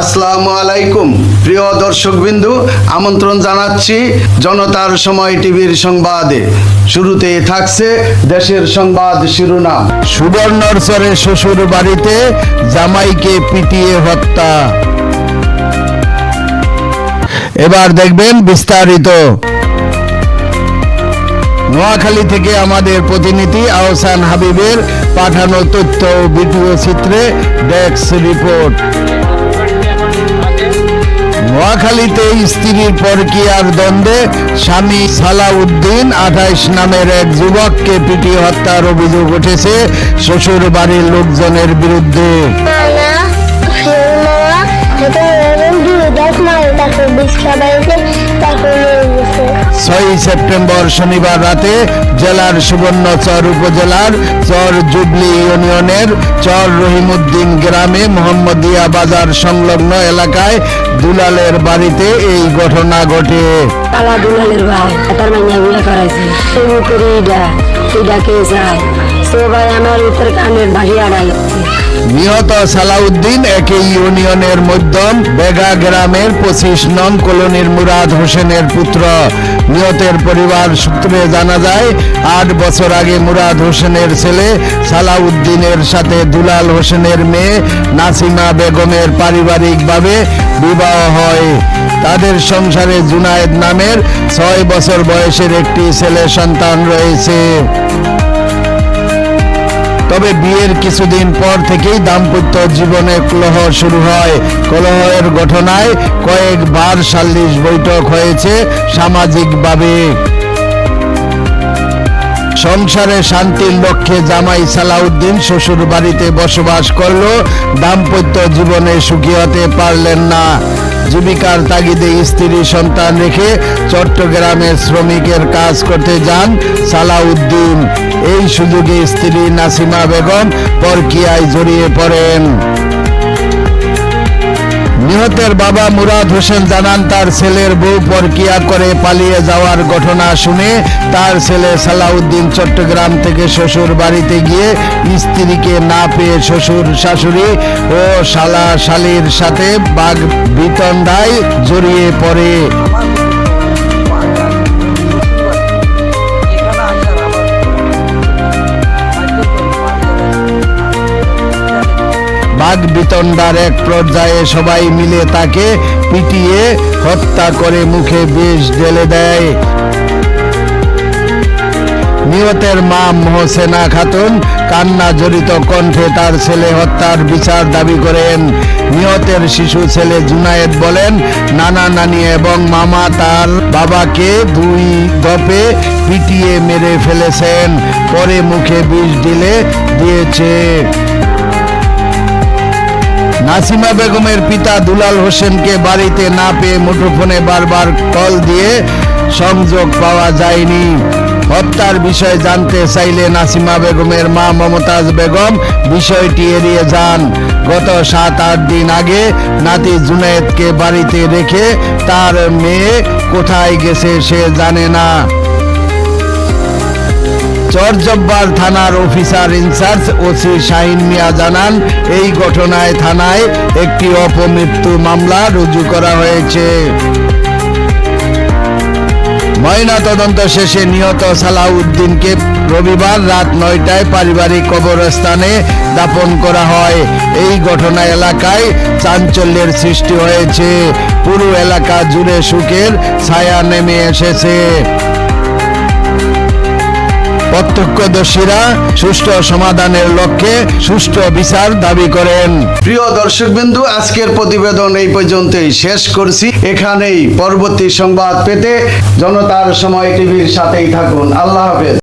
আসসালামু আলাইকুম। প্রিয় দর্শকবিন্দু, আমন্ত্রণ জানাচ্ছি জনতার সময় টিভির সংবাদে। শুরুতে থাকছে দেশের সংবাদ শিরোনাম। সুবর্ণরচরে শ্বশুর বাড়িতে জামাইকে পিটিয়ে হত্যা। এবার দেখবেন বিস্তারিত। নোয়াখালী থেকে আমাদের প্রতিনিধি আহসান হাবিবের পাঠানো তথ্য ও ভিডিও চিত্রে ডেস্ক রিপোর্ট। নোয়াখালীতে স্ত্রীর পরকিয়ার দ্বন্দ্বে স্বামী সালাউদ্দিন আঠাইশ নামের এক যুবককে পিটি হত্যার অভিযোগ উঠেছে শ্বশুর বাড়ির লোকজনের বিরুদ্ধে। বিছনা বাড়িতে তারপর নিয়ে গেছে ছয় সেপ্টেম্বর শনিবার রাতে জেলার সুবর্ণচর উপজেলার চর জুবলি ইউনিয়নের চর রহিমউদ্দিন গ্রামে মোহাম্মদিয়া বাজার সংলগ্ন এলাকায় দুলালের বাড়িতে এই ঘটনা ঘটে। কালা দুলালের ভাই, তার মাইয়া বিয়ে করাইছে। সেই ইডা ইডা যায়? আমার উত্তর কানের ভাগি আড়াই নিহত সালাউদ্দিন একই ইউনিয়নের মধ্যম বেগা গ্রামের পঁচিশ নং কলোনির মুরাদ হোসেনের পুত্র। নিহতের পরিবার সূত্রে জানা যায়, আট বছর আগে মুরাদ হোসেনের ছেলে সালাউদ্দিনের সাথে দুলাল হোসেনের মেয়ে নাসিমা বেগমের পারিবারিকভাবে বিবাহ হয়। তাদের সংসারে জুনায়েদ নামের ছয় বছর বয়সের একটি ছেলে সন্তান রয়েছে। তবে বিয়ের কিছুদিন পর থেকেই দাম্পত্য জীবনে কলহ শুরু হয়। কলহের ঘটনায় কয়েকবার সাল্লিশ বৈঠক হয়েছে সামাজিকভাবে। সংসারে শান্তির লক্ষ্যে জামাই সালাউদ্দিন শ্বশুর বাড়িতে বসবাস করল। দাম্পত্য জীবনে সুখী হতে পারলেন না। জীবিকার তাগিদে স্ত্রী সন্তান রেখে চট্টগ্রামের শ্রমিকের কাজ করতে যান সালাউদ্দিন। এই সুযোগে স্ত্রী নাসিমা বেগম পরকিয়ায় জড়িয়ে পড়েন। নিহতের বাবা মুরাদ হোসেন জানান, তার ছেলের বউ পরকিয়া করে পালিয়ে যাওয়ার ঘটনা শুনে তার ছেলে সালাউদ্দিন চট্টগ্রাম থেকে শ্বশুর বাড়িতে গিয়ে স্ত্রীকে না পেয়ে শ্বশুর শাশুড়ি ও শালা শালির সাথে বাঘ বিতণ্ডায় জড়িয়ে পড়ে। বাঘ বিতণ্ডার এক পর্যায়ে সবাই মিলে তাকে পিটিয়ে হত্যা করে মুখে বিষ ঢেলে দেয়। নিহতের মা মোহসেনা খাতুন কান্না জড়িত কণ্ঠে তার ছেলে হত্যার বিচার দাবি করেন। নিহতের শিশু ছেলে জুনায়েদ বলেন, নানা নানি এবং মামা তার বাবাকে দুই দপে পিটিয়ে মেরে ফেলেছেন, পরে মুখে বিষ ঢেলে দিয়েছে। নাসিমা বেগমের পিতা দুলাল হোসেনকে বাড়িতে না পেয়ে মুঠোফোনে বারবার কল দিয়ে সংযোগ পাওয়া যায়নি। হত্যার বিষয়ে জানতে চাইলে নাসিমা বেগমের মা মমতাজ বেগম বিষয়টি এড়িয়ে যান। গত সাত, আট দিন আগে নাতি জুনায়েদকে বাড়িতে রেখে তার মেয়ে কোথায় গেছে সে জানে না। চরজব্বার থানার officer in charge OC Shahin Mia জানান, এই ঘটনায় থানায় একটি অপমৃত্যু মামলা রুজু করা হয়েছে। ময়না তদন্ত শেষে নিহত সালাউদ্দিনকে রবিবার রাত নয়টায় পারিবারিক কবরস্থানে দাপন করা হয়। এই ঘটনা এলাকায় চাঞ্চল্যের সৃষ্টি হয়েছে। পুরো এলাকা জুড়ে সুখের ছায়া নেমে এসেছে। প্রত্যক্ষদর্শীরা সুষ্ঠু সমাধানের লক্ষ্যে সুষ্ঠু বিচার দাবি করেন। প্রিয় দর্শকবিন্দু, আজকের প্রতিবেদন এই পর্যন্তই শেষ করছি। এখানেই পরবর্তী সংবাদ পেতে জনতার সময় টিভির সাথেই থাকুন। আল্লাহ হাফেজ।